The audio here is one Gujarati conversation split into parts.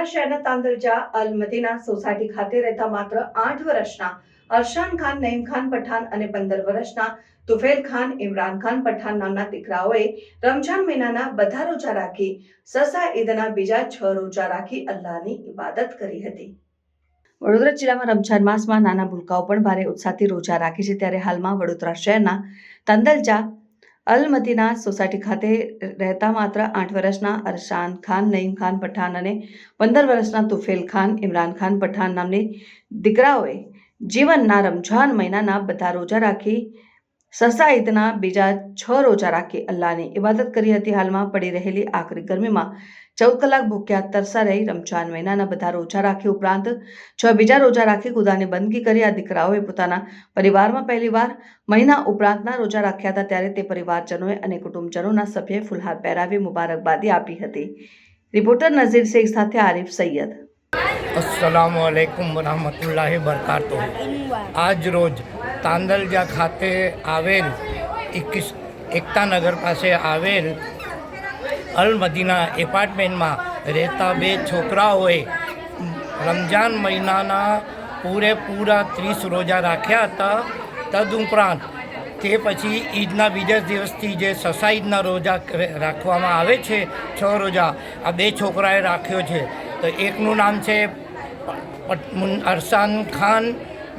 વડોદરા શહેરના તાંદરજા અલ મદીના સોસાયટી ખાતે રહેતા માત્ર આઠ વર્ષના અરશાન ખાન, નઈમ ખાન પઠાન અને પંદર વર્ષના તુફેલ ખાન, ઇમરાન ખાન પઠાન નામના દીકરાઓએ રમઝાન મહિનાના બધા રોજા રાખી, સસા ઈદના બીજા છ રોજા રાખી અલ્લાહની ઇબાદત કરી હતી. વડોદરા જિલ્લામાં રમઝાન માસમાં નાના ભૂલકાઓ પણ ભારે ઉત્સાહથી રોજા રાખે છે. ત્યારે હાલમાં વડોદરા શહેરના તંદલજા અલ મદીના સોસાયટી ખાતે રહેતા માત્ર આઠ વર્ષના અરશાન ખાન, નઈમ ખાન પઠાન અને પંદર વર્ષના તુફેલ ખાન, ઇમરાન ખાન પઠાણ નામની દીકરાઓએ જીવનના રમઝાન મહિનાના બધા રોજા રાખી સસા ઈદના બીજા છ રોજા રાખી અલ્લાહની ઇબાદત કરી હતી. હાલમાં પડી રહેલી આકરી ગરમીમાં ચૌદ કલાક ભૂખ્યા તરસા રહી રમજાન મહિનાના બધા રોજા રાખી ઉપરાંત છ બીજા રોજા રાખી ખુદાની બંદગી કરી. આ દીકરાઓએ પોતાના પરિવારમાં પહેલીવાર મહિના ઉપરાંતના રોજા રાખ્યા હતા. ત્યારે તે પરિવારજનોએ અને કુટુંબજનોના સભ્યએ ફુલહાર પહેરાવી મુબારકબાદી આપી હતી. રિપોર્ટર નઝીર શેખ સાથે આરિફ સૈયદ. અસલામ આજ રોજ તાંદલજા ખાતે આવેલ એકવીસ એકતાનગર પાસે આવેલ અલ મદીના એપાર્ટમેન્ટમાં રહેતા બે છોકરાઓએ રમજાન મહિનાના પૂરેપૂરા ત્રીસ રોજા રાખ્યા હતા. તદુપરાંત તે પછી ઈદના બીજા દિવસથી જે સસાઈદના રોજા રાખવામાં આવે છે, છ રોજા, આ બે છોકરાએ રાખ્યો છે. તો એકનું નામ છે અરસાન ખાન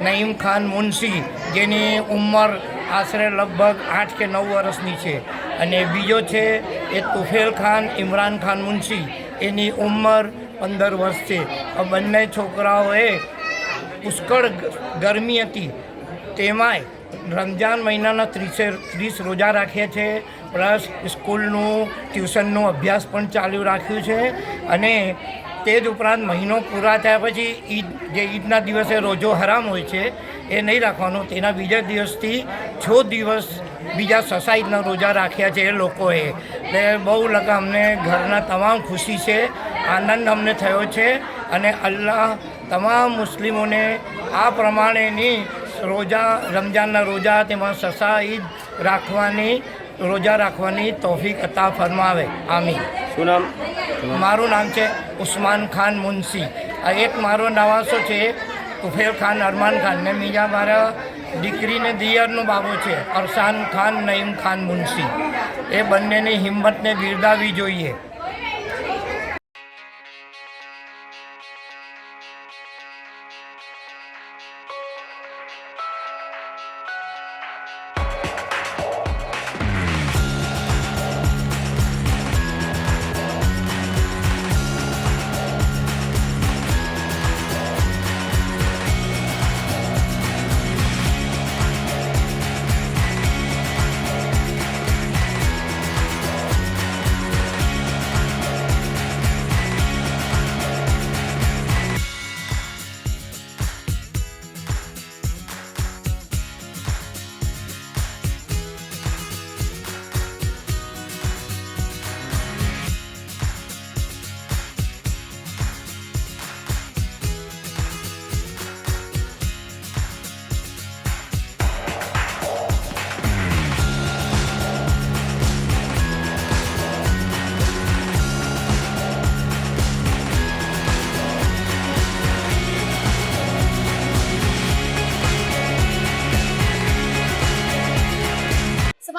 નઈમ ખાન મુનશી, જેની ઉંમર આશરે લગભગ આઠ કે નવ વર્ષની છે. અને બીજો છે એ તુફેલ ખાન, ઇમરાન ખાન મુનશી. એની ઉંમર પંદર વર્ષ છે. આ બંને છોકરાઓએ પુષ્કળ ગરમી હતી. તેમાંય રમજાન મહિનાના ત્રીસે, ત્રીસ રોજા રાખ્યા છે, પ્લસ સ્કૂલનું ટ્યુશનનો અભ્યાસ પણ ચાલુ રાખ્યું છે. અને તે જ ઉપરાંત મહિનો પૂરા થયા પછી ઈદ, જે ઈદના દિવસે રોજો હરામ હોય છે, એ નહીં રાખવાનો. તેના બીજા દિવસથી છ દિવસ બીજા સસા ઈદના રોજા રાખ્યા છે એ લોકોએ. એટલે બહુ લગા અમને ઘરના તમામ ખુશી છે, આનંદ અમને થયો છે અને અલ્લાહ તમામ મુસ્લિમોને આ પ્રમાણેની રોજા રમજાનના રોજા તેમાં સસા ઈદ રાખવાની, રોજા રાખવાની તોફીક અતા ફરમાવે. આમીન. શું નામ? મારું નામ છે ઉસ્માન ખાન મુનશી. આ એક મારો નવાસો છે તુફેલ ખાન, અરમાન ખાન. ને બીજા મારા દીકરીને દિયરનો બાબો છે, અરસાન ખાન, નઈમ ખાન મુનશી. એ બંનેની હિંમતને બિરદાવી જોઈએ.